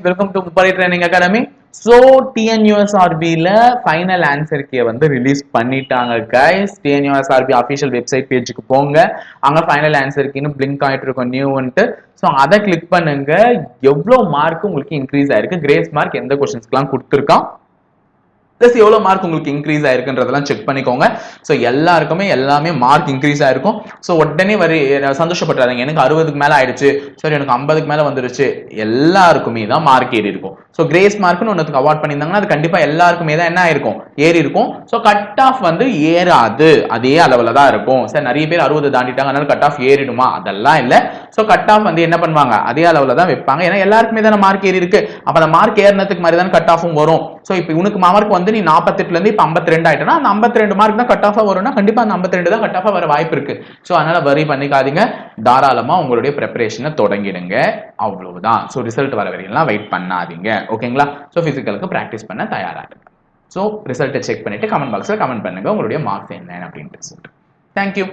Welcome to முப்படை training academy so டிஎன்யூஎஸ்ஆர்பியில் final answer key வந்து ரிலீஸ் பண்ணிட்டாங்க கைஸ் டிஎன்யூஎஸ்ஆர்பி அஃபிஷியல் வெப்சைட் பேஜுக்கு போங்க. அங்கே ஃபைனல் ஆன்சர் கீன்னு பிளிங்க் ஆகிட்டு இருக்கும் நியூன்ட்டு ஸோ அதை கிளிக் பண்ணுங்க. எவ்வளோ மார்க் உங்களுக்கு இன்க்ரீஸ் ஆயிருக்கு? கிரேஸ் மார்க் எந்த கொஸ்டின்ஸ்க்குலாம் கொடுத்துருக்கான்? ப்ளஸ் எவ்வளோ மார்க் உங்களுக்கு இன்க்ரீஸ் ஆயிருக்குன்றதெல்லாம் செக் பண்ணிக்கோங்க. ஸோ எல்லாருக்குமே எல்லாமே மார்க் இன்க்ரீஸ் ஆயிருக்கும். ஸோ உடனே வரி சந்தோஷப்பட்டாதீங்க எனக்கு அறுபதுக்கு மேலே ஆயிடுச்சு. சரி எனக்கு ஐம்பதுக்கு மேலே வந்துருச்சு. எல்லாருக்குமே தான் மார்க் ஏறி இருக்கும். ஸோ கிரேஸ் மார்க்னு ஒன்றுக்கு அவார்ட் பண்ணியிருந்தாங்கன்னா அது கண்டிப்பாக எல்லாருக்குமே தான் என்ன ஆயிருக்கும்? ஏறி இருக்கும். ஸோ கட் ஆஃப் வந்து ஏறாது. அதே அளவில் தான் இருக்கும். சார் நிறைய பேர் அறுபது தாண்டிட்டாங்க. அதனால கட் ஆஃப் ஏறிடுமா? அதெல்லாம் இல்லை. ஸோ கட் ஆஃப் வந்து என்ன பண்ணுவாங்க? அதே அளவில் தான் வைப்பாங்க. ஏன்னா எல்லாருக்குமே தானே மார்க் ஏறி இருக்கு. அப்போ அந்த மார்க் ஏறினதுக்கு மாதிரி தானே கட் ஆஃபும் வரும். ஸோ இப்போ உனக்கு மார்க் வந்து நீ நாற்பத்தெட்டுலேருந்து இப்போ ஐம்பத்தி ரெண்டு ஆயிட்டனா அந்த ஐம்பத்தி ரெண்டு மார்க் தான் கட் ஆஃபாக வரும்னா கண்டிப்பாக அந்த ஐம்பத்தி ரெண்டு தான் கட் ஆஃபாக வர வாய்ப்பு இருக்கு. ஸோ அதனால் வரி பண்ணிக்காதீங்க. தாராளமாக உங்களுடைய ப்ரிப்பரேஷனை தொடங்கிடுங்க. அவ்வளவுதான். ஸோ ரிசல்ட் வர வரையெல்லாம் வெயிட் பண்ணாதீங்க. ஓகேங்களா ஸோ ஃபிசிக்கலுக்கு ப்ராக்டிஸ் பண்ண தயாராக. இருங்க ஸோ ரிசல்ட்டை செக் பண்ணிவிட்டு கமெண்ட் பாக்ஸில் கமெண்ட் பண்ணுங்க. உங்களுடைய மார்க்ஸ் என்ன அப்படின்ட்டு சொல்லிட்டு. தேங்க்யூ